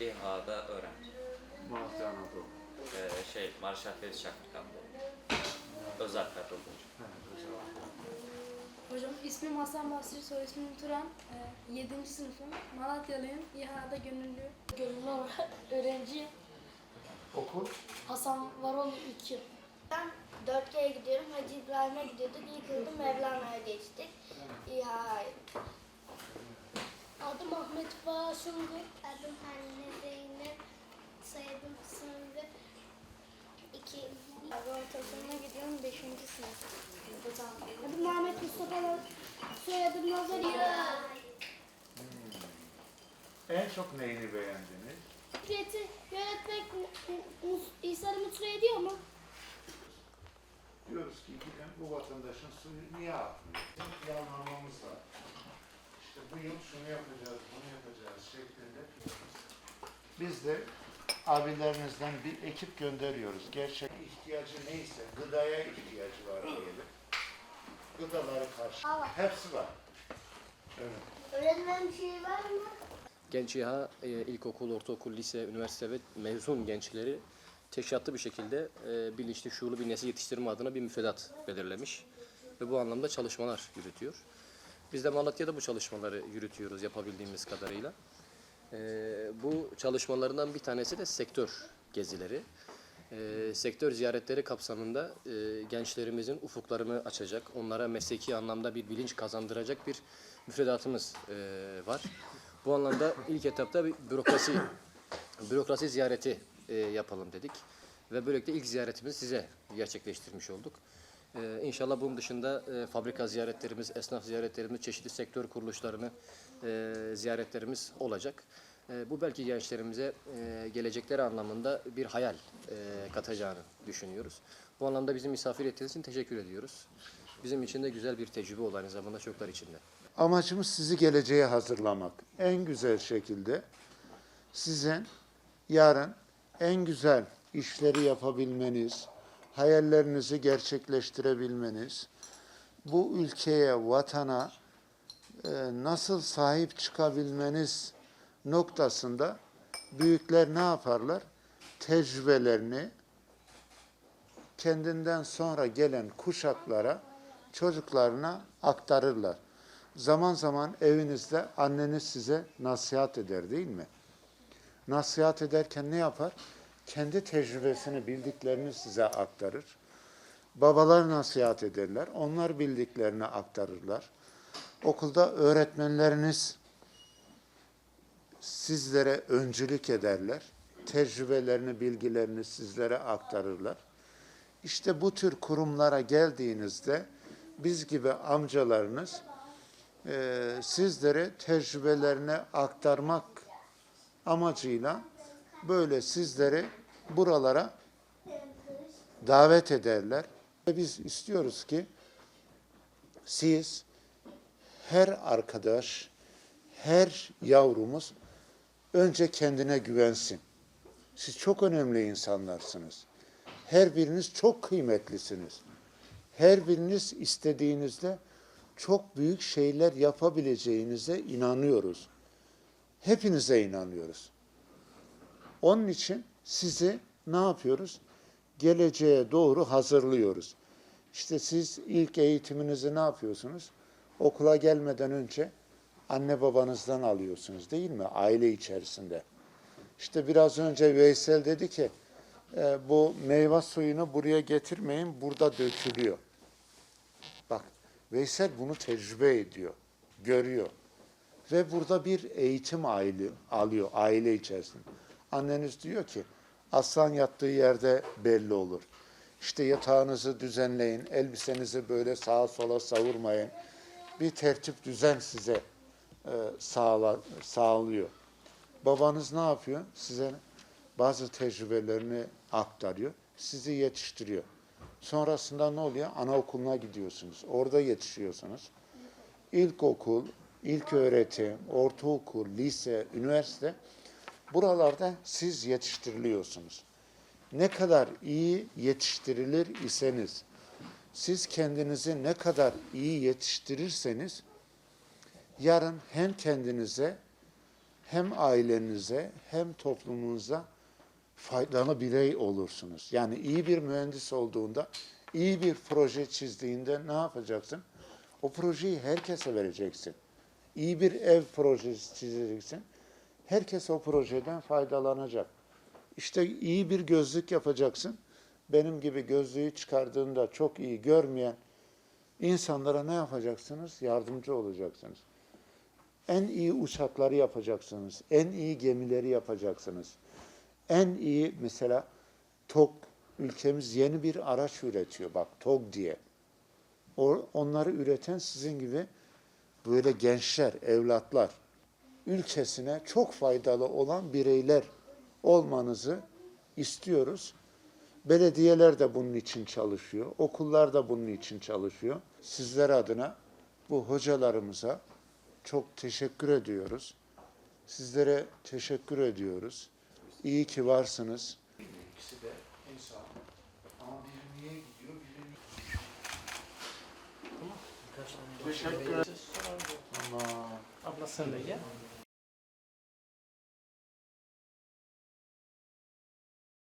İHA'da öğrenci. Malatya Anadolu. Ee, şey, Marşal Feriz Çakırkan'da. Özel katılımcı. Evet, özel. Hocam ismim Hasan Basri, soy ismim Turan. Ee, e, 7. sınıfım. Malatyalıyım. İHA'da gönüllü. Gönüllü olarak öğrenciyim. Okul? Hasan Varol 2. Ben 4G'ye gidiyorum. Hacı İbrahim'e gidiyorduk. İlk yılda Mevlana'ya geçtik. İHA'ya Ahmet Fasungur. Adım Anne Zeynep. Soyadım Sınırlı. İki. Abi ortaokuluna gidiyorum 5. sınıf. Adım Ahmet Mustafa. Soyadım Nazariye. En çok neyini beğendiniz? Fikriyeti yönetmek İhsan'ı mutlu ediyor mu? Diyoruz ki gidin bu vatandaşın suyu niye? Bizim planlamamız var. İşte bu yıl şunu yapacağız, bunu yapacağız şeklinde. Biz de abilerinizden bir ekip gönderiyoruz. Gerçek ihtiyacı neyse, gıdaya ihtiyacı var diyelim. Gıdaları karşı. Hepsi var. Evet. Öğretmen bir şey var mı? Genç İHA e, ilkokul, ortaokul, lise, üniversite ve mezun gençleri teşkilatlı bir şekilde e, bilinçli, şuurlu bir nesil yetiştirme adına bir müfredat belirlemiş ve bu anlamda çalışmalar yürütüyor. Biz de Malatya'da bu çalışmaları yürütüyoruz yapabildiğimiz kadarıyla. E, bu çalışmalarından bir tanesi de sektör gezileri. E, sektör ziyaretleri kapsamında e, gençlerimizin ufuklarını açacak, onlara mesleki anlamda bir bilinç kazandıracak bir müfredatımız e, var. Bu anlamda ilk etapta bir bürokrasi bürokrasi ziyareti e, yapalım dedik ve böylelikle ilk ziyaretimizi size gerçekleştirmiş olduk. E, inşallah bunun dışında e, fabrika ziyaretlerimiz, esnaf ziyaretlerimiz, çeşitli sektör kuruluşlarını e, ziyaretlerimiz olacak. E, bu belki gençlerimize e, gelecekleri anlamında bir hayal e, katacağını düşünüyoruz. Bu anlamda bizi misafir ettiğiniz için teşekkür ediyoruz. Bizim için de güzel bir tecrübe oldu aynı zamanda çocuklar için de. Amacımız sizi geleceğe hazırlamak. En güzel şekilde sizin yarın en güzel işleri yapabilmeniz, hayallerinizi gerçekleştirebilmeniz, bu ülkeye, vatana e, nasıl sahip çıkabilmeniz noktasında büyükler ne yaparlar? Tecrübelerini kendinden sonra gelen kuşaklara, çocuklarına aktarırlar. Zaman zaman evinizde anneniz size nasihat eder değil mi? Nasihat ederken ne yapar? Kendi tecrübesini, bildiklerini size aktarır. Babalar nasihat ederler, onlar bildiklerini aktarırlar. Okulda öğretmenleriniz sizlere öncülük ederler. Tecrübelerini, bilgilerini sizlere aktarırlar. İşte bu tür kurumlara geldiğinizde biz gibi amcalarınız e, sizlere tecrübelerini aktarmak amacıyla böyle sizleri buralara davet ederler. Ve Biz istiyoruz ki siz her arkadaş, her yavrumuz önce kendine güvensin. Siz çok önemli insanlarsınız. Her biriniz çok kıymetlisiniz. Her biriniz istediğinizde çok büyük şeyler yapabileceğinize inanıyoruz. Hepinize inanıyoruz. Onun için sizi ne yapıyoruz? Geleceğe doğru hazırlıyoruz. İşte siz ilk eğitiminizi ne yapıyorsunuz? Okula gelmeden önce anne babanızdan alıyorsunuz değil mi? Aile içerisinde. İşte biraz önce Veysel dedi ki e, bu meyve suyunu buraya getirmeyin burada dökülüyor. Bak Veysel bunu tecrübe ediyor, görüyor. Ve burada bir eğitim aile, alıyor aile içerisinde. Anneniz diyor ki aslan yattığı yerde belli olur. İşte yatağınızı düzenleyin, elbisenizi böyle sağa sola savurmayın. Bir tertip düzen size e, sağla, sağlıyor. Babanız ne yapıyor? Size bazı tecrübelerini aktarıyor, sizi yetiştiriyor. Sonrasında ne oluyor? Anaokuluna gidiyorsunuz. Orada yetişiyorsunuz. İlkokul, ilk öğretim, ortaokul, lise, üniversite buralarda siz yetiştiriliyorsunuz. Ne kadar iyi yetiştirilir iseniz, siz kendinizi ne kadar iyi yetiştirirseniz yarın hem kendinize hem ailenize hem toplumunuza faydalı birey olursunuz. Yani iyi bir mühendis olduğunda, iyi bir proje çizdiğinde ne yapacaksın? O projeyi herkese vereceksin. İyi bir ev projesi çizeceksin. Herkes o projeden faydalanacak. İşte iyi bir gözlük yapacaksın. Benim gibi gözlüğü çıkardığında çok iyi görmeyen insanlara ne yapacaksınız? Yardımcı olacaksınız. En iyi uçakları yapacaksınız. En iyi gemileri yapacaksınız. En iyi mesela TOG ülkemiz yeni bir araç üretiyor bak TOG diye. Onları üreten sizin gibi böyle gençler, evlatlar ülkesine çok faydalı olan bireyler olmanızı istiyoruz. Belediyeler de bunun için çalışıyor, okullar da bunun için çalışıyor. Sizler adına bu hocalarımıza çok teşekkür ediyoruz. Sizlere teşekkür ediyoruz. İyi ki varsınız. İkisi de insan. Ama biri niye gidiyor, biri niye... Teşekkür ederim. Ama Abla sen de gel.